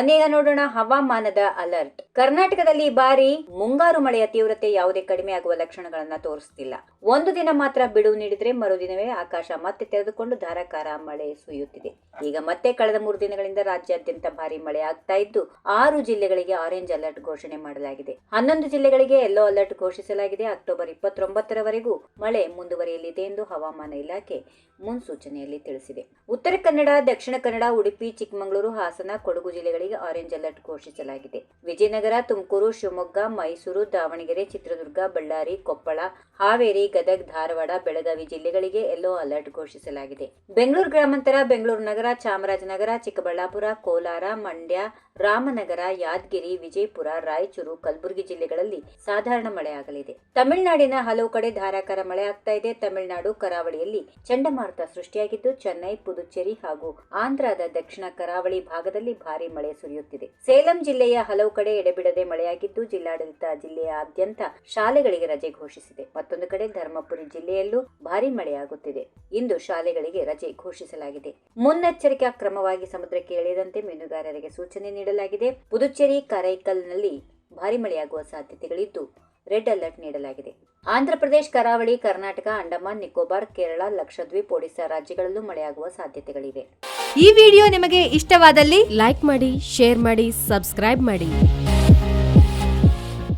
ಬನ್ನೀಗ ನೋಡೋಣ ಹವಾಮಾನದ ಅಲರ್ಟ್. ಕರ್ನಾಟಕದಲ್ಲಿ ಈ ಬಾರಿ ಮುಂಗಾರು ಮಳೆಯ ತೀವ್ರತೆ ಯಾವುದೇ ಕಡಿಮೆ ಆಗುವ ಲಕ್ಷಣಗಳನ್ನ ತೋರಿಸುತ್ತಿಲ್ಲ ಒಂದು ದಿನ ಮಾತ್ರ ಬಿಡುವು ನೀಡಿದ್ರೆ ಮರುದಿನವೇ ಆಕಾಶ ಮತ್ತೆ ತೆರೆದುಕೊಂಡು ಧಾರಾಕಾರ ಮಳೆ ಸುಯುತ್ತಿದೆ ಈಗ ಮತ್ತೆ ಕಳೆದ ಮೂರು ದಿನಗಳಿಂದ ರಾಜ್ಯಾದ್ಯಂತ ಭಾರಿ ಮಳೆ ಆಗ್ತಾ ಇದ್ದು, ಆರು ಜಿಲ್ಲೆಗಳಿಗೆ ಆರೆಂಜ್ ಅಲರ್ಟ್ ಘೋಷಣೆ ಮಾಡಲಾಗಿದೆ. ಹನ್ನೊಂದು ಜಿಲ್ಲೆಗಳಿಗೆ ಯೆಲ್ಲೋ ಅಲರ್ಟ್ ಘೋಷಿಸಲಾಗಿದೆ. ಅಕ್ಟೋಬರ್ ಇಪ್ಪತ್ತೊಂಬತ್ತರವರೆಗೂ ಮಳೆ ಮುಂದುವರಿಯಲಿದೆ ಎಂದು ಹವಾಮಾನ ಇಲಾಖೆ ಮುನ್ಸೂಚನೆಯಲ್ಲಿ ತಿಳಿಸಿದೆ. ಉತ್ತರ ಕನ್ನಡ, ದಕ್ಷಿಣ ಕನ್ನಡ, ಉಡುಪಿ, ಚಿಕ್ಕಮಗಳೂರು, ಹಾಸನ, ಕೊಡಗು ಜಿಲ್ಲೆಗಳಿಗೆ ಆರೆಂಜ್ ಅಲರ್ಟ್ ಘೋಷಿಸಲಾಗಿದೆ. ವಿಜಯನಗರ, ತುಮಕೂರು, ಶಿವಮೊಗ್ಗ, ಮೈಸೂರು, ದಾವಣಗೆರೆ, ಚಿತ್ರದುರ್ಗ, ಬಳ್ಳಾರಿ, ಕೊಪ್ಪಳ, ಹಾವೇರಿ, ಗದಗ್, ಧಾರವಾಡ, ಬೆಳಗಾವಿ ಜಿಲ್ಲೆಗಳಿಗೆ ಯೆಲ್ಲೋ ಅಲರ್ಟ್ ಘೋಷಿಸಲಾಗಿದೆ. ಬೆಂಗಳೂರು ಗ್ರಾಮಾಂತರ, ಬೆಂಗಳೂರು ನಗರ, ಚಾಮರಾಜನಗರ, ಚಿಕ್ಕಬಳ್ಳಾಪುರ, ಕೋಲಾರ, ಮಂಡ್ಯ ರಾಮನಗರ, ಯಾದಗಿರಿ, ವಿಜಯಪುರ, ರಾಯಚೂರು, ಕಲಬುರಗಿ ಜಿಲ್ಲೆಗಳಲ್ಲಿ ಸಾಧಾರಣ ಮಳೆಯಾಗಲಿದೆ. ತಮಿಳುನಾಡಿನ ಹಲವು ಕಡೆ ಧಾರಾಕಾರ ಮಳೆ ಆಗ್ತಾ ಇದೆ. ತಮಿಳುನಾಡು ಕರಾವಳಿಯಲ್ಲಿ ಚಂಡಮಾರುತ ಸೃಷ್ಟಿಯಾಗಿದ್ದು, ಚೆನ್ನೈ, ಪುದುಚೇರಿ ಹಾಗೂ ಆಂಧ್ರದ ದಕ್ಷಿಣ ಕರಾವಳಿ ಭಾಗದಲ್ಲಿ ಭಾರಿ ಮಳೆ ಸುರಿಯುತ್ತಿದೆ. ಸೇಲಂ ಜಿಲ್ಲೆಯ ಹಲವು ಕಡೆ ಎಡೆಬಿಡದೆ ಮಳೆಯಾಗಿದ್ದು, ಜಿಲ್ಲಾಡಳಿತ ಜಿಲ್ಲೆಯಾದ್ಯಂತ ಶಾಲೆಗಳಿಗೆ ರಜೆ ಘೋಷಿಸಿದೆ. ಮತ್ತೊಂದು ಕಡೆ ಧರ್ಮಪುರಿ ಜಿಲ್ಲೆಯಲ್ಲೂ ಭಾರಿ ಮಳೆಯಾಗುತ್ತಿದೆ. ಇಂದು ಶಾಲೆಗಳಿಗೆ ರಜೆ ಘೋಷಿಸಲಾಗಿದೆ. ಮುನ್ನೆಚ್ಚರಿಕಾ ಕ್ರಮವಾಗಿ ಸಮುದ್ರಕ್ಕೆ ಇಳಿಯದಂತೆ ಮೀನುಗಾರರಿಗೆ ಸೂಚನೆ ನೀಡಲಾಗಿದೆ. ಪುದುಚೇರಿ ಕರೈಕಲ್ನಲ್ಲಿ ಭಾರಿ ಮಳೆಯಾಗುವ ಸಾಧ್ಯತೆಗಳಿದ್ದು ರೆಡ್ ಅಲರ್ಟ್ ನೀಡಲಾಗಿದೆ. ಆಂಧ್ರಪ್ರದೇಶ ಕರಾವಳಿ, ಕರ್ನಾಟಕ, ಅಂಡಮಾನ್, ನಿಕೋಬಾರ್, ಕೇರಳ, ಲಕ್ಷದ್ವೀಪ್ ಒಡಿಶಾ ರಾಜ್ಯಗಳಲ್ಲೂ ಮಳೆಯಾಗುವ ಸಾಧ್ಯತೆಗಳಿವೆ. ಈ ವಿಡಿಯೋ ನಿಮಗೆ ಇಷ್ಟವಾದಲ್ಲಿ ಲೈಕ್ ಮಾಡಿ, ಶೇರ್ ಮಾಡಿ, ಸಬ್ಸ್ಕ್ರೈಬ್ ಮಾಡಿ.